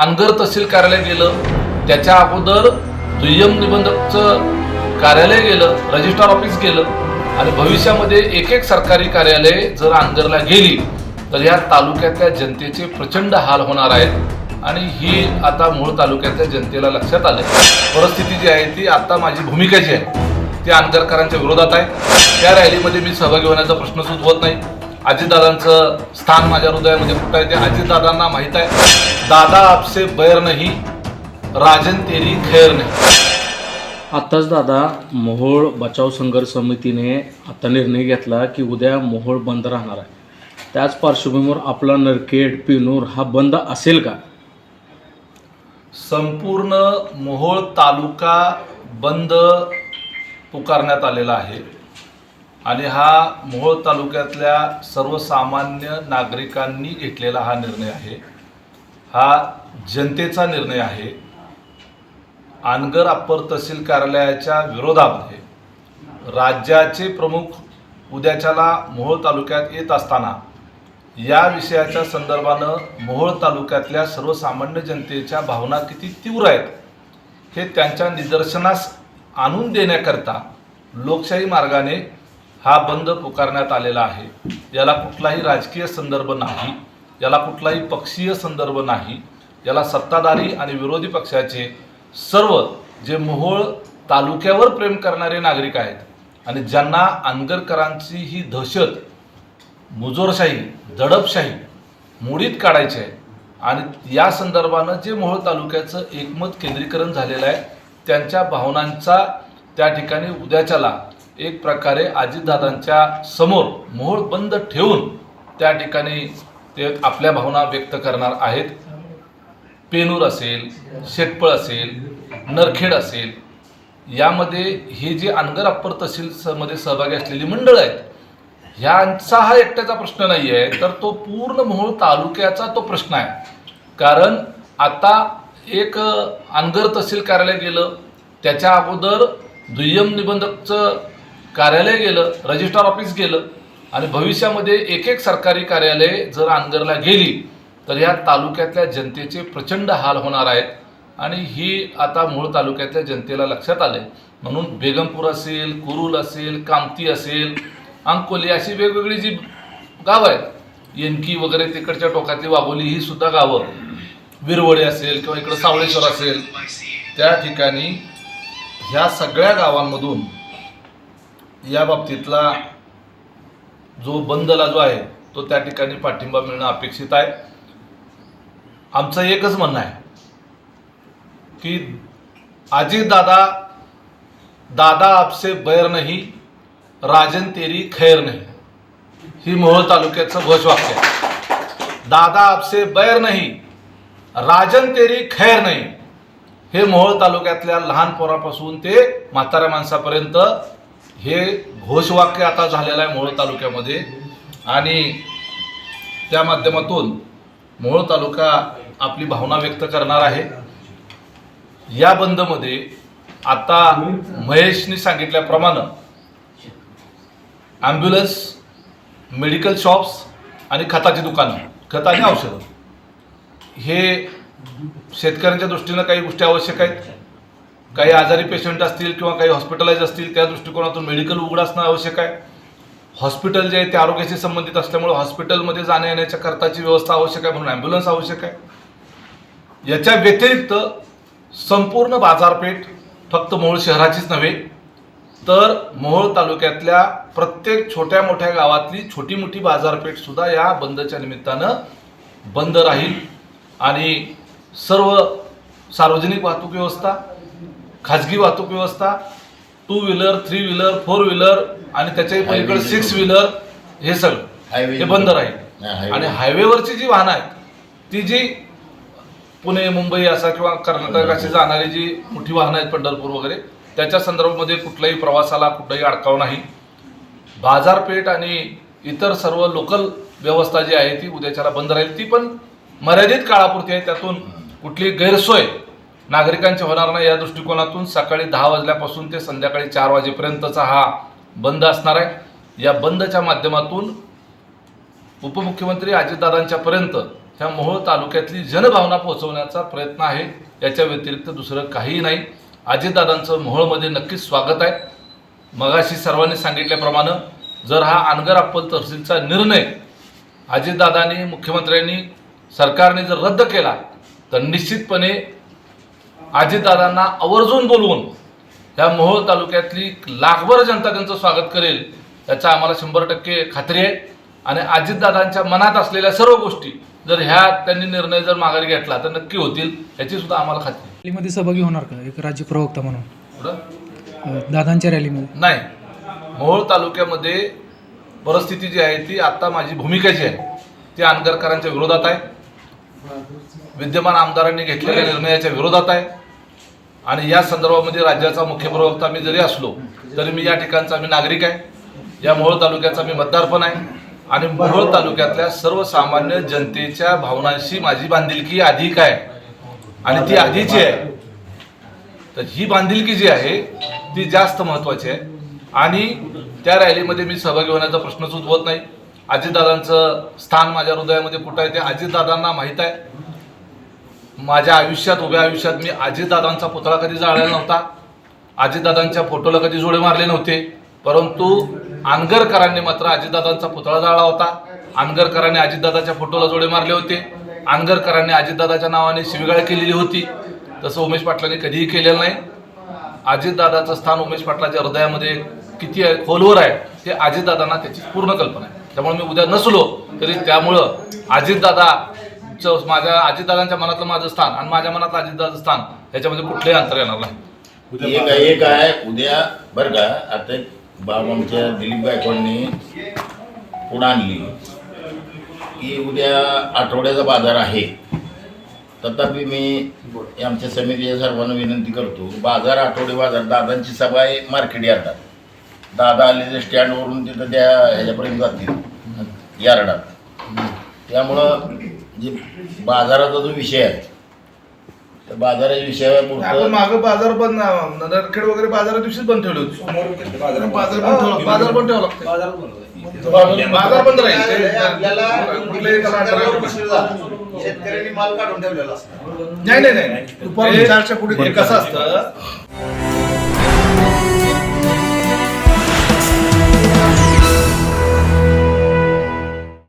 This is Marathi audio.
अनगर तहसील कार्यालय गेलं त्याच्या अगोदर दुय्यम निबंधकचं कार्यालय गेलं रजिस्ट्रार ऑफिस गेलं आणि भविष्यामध्ये एक एक सरकारी कार्यालय जर अंगरला गेली तर या तालुक्यातल्या जनतेचे प्रचंड हाल होणार आहेत. आणि ही आता मूळ तालुक्यातल्या जनतेला लक्षात आलं परिस्थिती जी आहे ती आता माझी भूमिका जी आहे. ती अंगरकरांच्या विरोधात आहे. त्या रॅलीमध्ये मी सहभागी होण्याचा प्रश्न उद्भवत नाही. अजितदादांचं स्थान माझ्या हृदयामध्ये कुठं आहे. ते अजितदादांना माहीत आहे. दादा आपसे बैर नाही राजन तेरी खैर नाही. आत्ताच दादा मोहोळ बचाव संघर्ष समितीने आता निर्णय घेतला की उद्या मोहोळ बंद राहणार आहे. त्याच पार्श्वभूमीवर आपला नरकेड पिनूर हा बंद असेल का? संपूर्ण मोहोळ तालुका बंद पुकारण्यात आलेला आहे. आणि हा मोहोळ तालुक्यातल्या सर्वसामान्य नागरिकांनी घेतलेला हा निर्णय आहे. हा जनतेचा निर्णय आहे. आनगर अप्पर तहसील कार्यालयाच्या विरोधामध्ये राज्याचे प्रमुख उद्याच्याला मोहोळ तालुक्यात येत असताना या विषयाच्या संदर्भानं मोहोळ तालुक्यातल्या सर्वसामान्य जनतेच्या भावना किती तीव्र आहेत हे त्यांच्या निदर्शनास आणून देण्याकरता लोकशाही मार्गाने हा बंद पुकारण्यात आलेला आहे. याला कुठलाही राजकीय संदर्भ नाही. याला कुठलाही पक्षीय संदर्भ नाही. याला सत्ताधारी आणि विरोधी पक्षाचे सर्व जे मोहोळ तालुक्यावर प्रेम करणारे नागरिक आहेत आणि ज्यांना आंगरकरांची ही दहशत मुजोरशाही दडपशाही मोडीत काढायची आहे आणि या संदर्भानं जे मोहोळ तालुक्याचं एकमत केंद्रीकरण झालेलं आहे त्यांच्या भावनांचा त्या ठिकाणी उद्याच्याला एक प्रकारे अजितदादांच्या समोर मोहोळ बंद ठेवून त्या ठिकाणी ते आपल्या भावना व्यक्त करणार आहेत. पेनूर असेल शेटपळ असेल नरखेड असेल यामध्ये हे जे अनगर अप्पर तहसील स- मध्ये सहभागी असलेली मंडळ आहेत ह्यांचा हा एकट्याचा प्रश्न नाही आहे तर तो पूर्ण मोहोळ तालुक्याचा तो प्रश्न आहे. कारण आता एक अनगर तहसील कार्यालय गेलं त्याच्या अगोदर दुय्यम निबंधकचं कार्यालय गेलं रजिस्ट्रार ऑफिस गेलं आणि भविष्यामध्ये एक एक सरकारी कार्यालय जर आंगरला गेली तर या तालुक्यातल्या जनतेचे प्रचंड हाल होणार आहेत. आणि ही आता मूळ तालुक्यातल्या जनतेला लक्षात आले म्हणून बेगमपूर असेल कुरुल असेल कामती असेल अंकोली अशी वेगवेगळी जी गावं आहेत येनकी वगैरे तिकडच्या टोकातली वाघोली ही सुद्धा गावं. विरवडे असेल किंवा इकडं सावळेश्वर असेल. त्या ठिकाणी ह्या सगळ्या गावांमधून या बाबतीतला जो बंदला जो आहे तो त्या ठिकाणी पाठिंबा मिळणं अपेक्षित आहे. आमचं एकच म्हणणं आहे की आजी दादा दादा आपसे बैर नाही राजन तेरी खैर नाही. ही मोहोळ तालुक्याचं घोषवाक्य आहे. दादा आपसे बैर नाही राजन तेरी खैर नाही. हे मोहोळ तालुक्यातल्या लहान पोरापासून ते म्हाताऱ्या माणसापर्यंत हे घोषवाक्य आता झालेलं आहे मोहोळ तालुक्यामध्ये. आणि त्या माध्यमातून मोहोळ तालुका आपली भावना व्यक्त करणार आहे. या बंदमध्ये आता महेशनी सांगितल्याप्रमाणे ॲम्ब्युलन्स मेडिकल शॉप्स आणि खताची दुकानं खत आणि औषधं हे शेतकऱ्यांच्या दृष्टीनं काही गोष्टी आवश्यक आहेत. काही आजारी पेशंट असतील किंवा काही हॉस्पिटलाइज असतील त्या दृष्टिकोनातून मेडिकल उघड असणं आवश्यक आहे. हॉस्पिटल जे आहे ते आरोग्याशी संबंधित असल्यामुळे हॉस्पिटलमध्ये जाण्या येण्याच्या खर्चाची व्यवस्था आवश्यक आहे म्हणून ॲम्ब्युलन्स आवश्यक आहे. याच्या व्यतिरिक्त संपूर्ण बाजारपेठ फक्त मोहोळ शहराचीच नव्हे तर मोहोळ तालुक्यातल्या प्रत्येक छोट्या मोठ्या गावातली छोटी मोठी बाजारपेठसुद्धा या बंदच्या निमित्तानं बंद राहील. आणि सर्व सार्वजनिक वाहतूक व्यवस्था खाजगी वाहतूक व्यवस्था two wheeler three wheeler four wheeler आणि त्याच्याही पलीकडे सिक्स व्हीलर हे सगळं. हे बंद राहील. आणि हायवेवरची जी वाहनं आहेत ती जी पुणे मुंबई असा किंवा कर्नाटक अशी जाणारी जी मोठी वाहनं आहेत पंढरपूर वगैरे त्याच्या संदर्भामध्ये कुठल्याही प्रवासाला कुठलाही अडकाव नाही. बाजारपेठ आणि इतर सर्व लोकल व्यवस्था जी आहे ती उद्याच्याला बंद राहील. ती पण मर्यादित काळापुरती आहे. त्यातून कुठली गैरसोय नागरिकांचे होणार नाही या दृष्टिकोनातून सकाळी दहा वाजल्यापासून ते संध्याकाळी चार वाजेपर्यंतचा हा बंद असणार आहे. या बंदच्या माध्यमातून उपमुख्यमंत्री अजितदादांच्या पर्यंत मोहोळ तालुक्यातली जनभावना पोहोचवण्याचा प्रयत्न आहे. याच्या व्यतिरिक्त दुसरं काहीही नाही. अजितदादांचं मोहोळमध्ये नक्कीच स्वागत आहे. मगाशी सर्वांनी सांगितल्याप्रमाणे जर हा अनगर अप्पल तहसीलचा निर्णय अजितदादांनी मुख्यमंत्र्यांनी सरकारने जर रद्द केला तर निश्चितपणे अजितदादांना आवर्जून बोलवून या मोहोळ तालुक्यातली लाखभर जनता त्यांचं स्वागत करेल याचा आम्हाला शंभर टक्के खात्री आहे. आणि अजितदादांच्या मनात असलेल्या सर्व गोष्टी जर ह्या त्यांनी निर्णय जर माघारी घेतला तर नक्की होतील याची सुद्धा आम्हाला खात्री आहे. रॅलीमध्ये सहभागी होणार का? एक राज्य प्रवक्ता म्हणून? अ, दादांच्या रॅलीमध्ये. नाही. मोहोळ तालुक्यामध्ये परिस्थिती जी आहे ती आत्ता माझी भूमिका जी आहे ती आंदरकरांच्या विरोधात आहे. विद्यमान आमदारांनी घेतलेल्या निर्णयाच्या विरोधात आहे. आणि या संदर्भामध्ये राज्याचा मुख्य प्रवक्ता मी जरी असलो तरी मी या ठिकाणचा मी नागरिक आहे. या मोहोळ तालुक्याचा मी मतदार पण आहे. आणि मोहोळ तालुक्यातल्या सर्वसामान्य जनतेच्या भावनांशी माझी बांधिलकी अधिक आहे. आणि ती आधीची आहे. तर ही बांधिलकी जी आहे ती जास्त महत्त्वाची आहे. आणि त्या रॅलीमध्ये मी सहभागी होण्याचा प्रश्नच उद्भवत नाही. अजितदादांचं स्थान माझ्या हृदयामध्ये कुठं आहे ते अजितदादांना माहीत आहे. माझ्या आयुष्यात उभ्या आयुष्यात मी अजितदादांचा पुतळा कधी जाळलेला नव्हता. अजितदादांच्या फोटोला कधी जोडे मारले नव्हते. परंतु आंगरकरांनी मात्र अजितदादांचा पुतळा जाळला होता. आंगरकरांनी अजितदादाच्या फोटोला जोडे मारले होते. आंगरकरांनी अजितदादाच्या नावाने शिवीगाळ केलेली होती. तसं उमेश पाटलांनी कधीही केलेलं नाही. अजितदादाचं स्थान उमेश पाटलाच्या हृदयामध्ये किती आहे? खोलवर आहे. हे अजितदादांना त्याची पूर्ण कल्पना आहे. त्यामुळे मी उद्या नसलो तरी त्यामुळं अजितदादाचं माझ्या अजितदादांच्या मनातलं माझं स्थान आणि माझ्या मनातलं अजितदादाचं स्थान ह्याच्यामध्ये कुठलंही अंतर येणार नाही. एक आहे एक आहे. उद्या बरं का आता एक बाब आमच्या दिलीप गायकवाडनी पुढं आणली. की उद्या आठवड्याचा बाजार आहे. तथापि मी आमच्या समितीच्या सर्वांना विनंती करतो बाजार आठवडे बाजार दादांची सभा आहे मार्केट येतात दादा आले ते स्टँडवरून तिथं त्या ह्याच्यापर्यंत जातील. यार्डात. त्यामुळं जे बाजाराचा जो विषय आहे त्या बाजाराच्या आपण विषयापुरतं मागं बाजार बंद नरखेड वगैरे बाजारा दिवशीच बंद ठेवले होते. बाजार बंद ठेवला बाजार बंद ठेवा लागते बाजार बंद राहील. ते- आपल्याला कुठल्याही. शेतकऱ्यांनी माल काढून ठेवलेला असतो. नाही नाही नाही. दुपारी चारच्या पुढे कसं असतं?